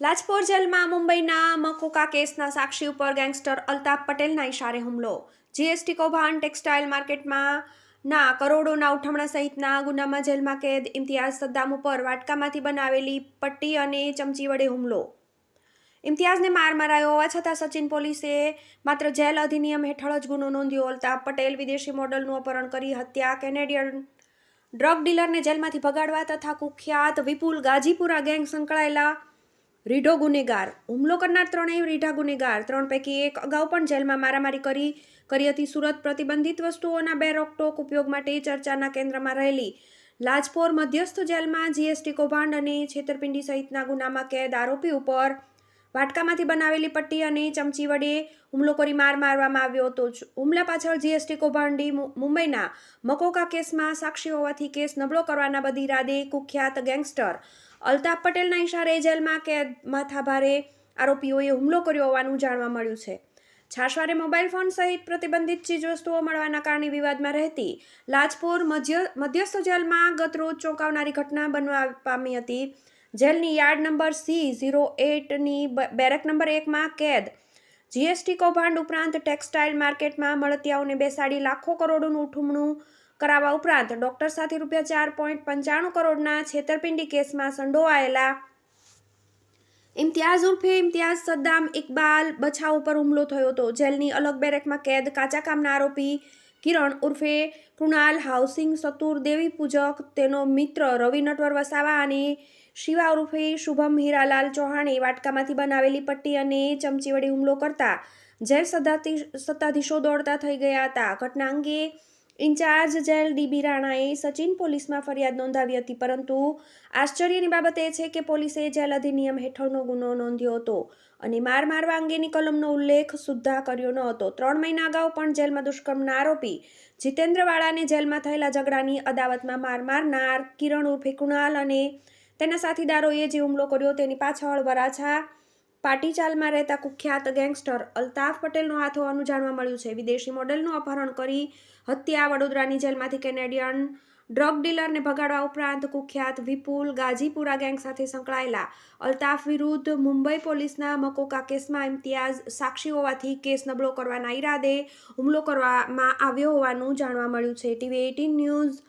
લાજપોર જેલમાં મુંબઈના મકોકા કેસના સાક્ષી ઉપર ગેંગસ્ટર અલ્તાફ પટેલના ઇશારે હુમલો. જીએસટી કૌભાંડ ટેક્સટાઇલ માર્કેટમાં ના કરોડોના ઉઠમણા સહિતના ગુનામાં જેલમાં કેદ, ઇમ્તિયાઝ સદ્દામ ઉપર વાટકામાંથી બનાવેલી પટ્ટી અને ચમચી વડે હુમલો. ઇમ્તિયાઝને માર મરાયો હોવા છતાં સચિન પોલીસે માત્ર જેલ અધિનિયમ હેઠળ જ ગુનો નોંધ્યો. અલ્તાફ પટેલ વિદેશી મોડલનું અપહરણ કરી હત્યા, કેનેડિયન ડ્રગ ડીલરને જેલમાંથી ભગાડવા તથા કુખ્યાત વિપુલ ગાજીપુરા ગેંગ સંકળાયેલા રીઢો ગુનેગાર. હુમલો કરનાર ત્રણેય રીઢા ગુનેગાર. ત્રણ પૈકી એક અગાઉ પણ જેલમાં મારામારી કરી કરી હતી સુરત પ્રતિબંધિત વસ્તુઓના બે રોકટોક ઉપયોગ માટે ચર્ચાના કેન્દ્રમાં રહેલી. લાજપોર મધ્યસ્થ જેલમાં જીએસટી કૌભાંડ અને છેતરપિંડી સહિતના ગુનામાં કેદ આરોપી ઉપર વાટકામાંથી બનાવેલી પટ્ટી અને ચમચી વડે હુમલો કરી માર મારવામાં આવ્યો હતો. હુમલા પાછળ જીએસટી કૌભાંડી મુંબઈના મકોકા કેસમાં સાક્ષી હોવાથી કેસ નબળો કરવાના બધી ઇરાદે કુખ્યાત ગેંગસ્ટર અલ્તાફ પટેલના ઇશારે જેલમાં કેદ માથાભારે આરોપીઓએ હુમલો કર્યો હોવાનું જાણવા મળ્યું છે. છાશવારે મોબાઈલ ફોન સહિત પ્રતિબંધિત ચીજવસ્તુઓ મળવાના કારણે વિવાદમાં રહેતી લાજપોર મધ્ય, મધ્યસ્થ જેલમાં ગતરોજ ચોંકાવનારી ઘટના બનવા પામી હતી. જેલની યાર્ડ નંબર સી ઝીરો એટની બેરક નંબર એકમાં કેદ. જીએસટી કૌભાંડ ઉપરાંત ટેક્સટાઇલ માર્કેટમાં મળતિયાઓને બેસાડી લાખો કરોડોનું ઉઠમણું કરાવવા ઉપરાંત ડોક્ટર સાથે રૂપિયા ચાર પોઈન્ટ પંચાણું કરોડના છેતરપિંડી કેસમાં સંડોવાયેલા ઇમ્તિયાઝ ઉર્ફે ઇમ્તિયાઝ સદ્દામ ઇકબાલ બછા ઉપર હુમલો થયો હતો. જેલની અલગ બેરેકમાં કેદ, કાચા કામના આરોપી કિરણ ઉર્ફે કૃણાલ, હાઉસિંગ, સતુર, દેવી પૂજક, તેનો મિત્ર રવિ નટવર વસાવા અને શિવા ઉર્ફે શુભમ હીરાલાલ ચૌહાણે વાટકામાંથી બનાવેલી પટ્ટી અને ચમચી વડે હુમલો કરતા જેલ સત્તાધી સત્તાધીશો દોડતા થઈ ગયા હતા. ઘટના અંગે ઇન્ચાર્જ જેલ ડીબી રાણાએ સચિન પોલીસમાં ફરિયાદ નોંધાવી હતી, પરંતુ આશ્ચર્યની બાબત એ છે કે પોલીસે જેલ અધિનિયમ હેઠળનો ગુનો નોંધ્યો હતો અને માર મારવા અંગેની કલમનો ઉલ્લેખ સુદ્ધા કર્યો ન હતો ત્રણ મહિના અગાઉ પણ જેલમાં દુષ્કર્મના આરોપી જીતેન્દ્રવાળાને જેલમાં થયેલા ઝઘડાની અદાવતમાં માર મારનાર કિરણ ઉર્ફે કુણાલ અને તેના સાથીદારોએ જે હુમલો કર્યો તેની પાછળ વરાછા પાટીચાલમાં રહેતા કુખ્યાત ગેંગસ્ટર અલ્તાફ પટેલનો હાથ હોવાનું જાણવા મળ્યું છે. વિદેશી મોડેલનું અપહરણ કરી હત્યા વડોદરાની જેલમાંથી કેનેડિયન ડ્રગ ડીલરને ભગાડવા ઉપરાંત કુખ્યાત વિપુલ ગાજીપુરા ગેંગ સાથે સંકળાયેલા અલ્તાફ વિરુદ્ધ મુંબઈ પોલીસના મકોકા કેસમાં ઇમ્તિયાઝ સાક્ષી હોવાથી કેસ નબળો કરવાના ઈરાદે હુમલો કરવામાં આવ્યો હોવાનું જાણવા મળ્યું છે. TV eighteen news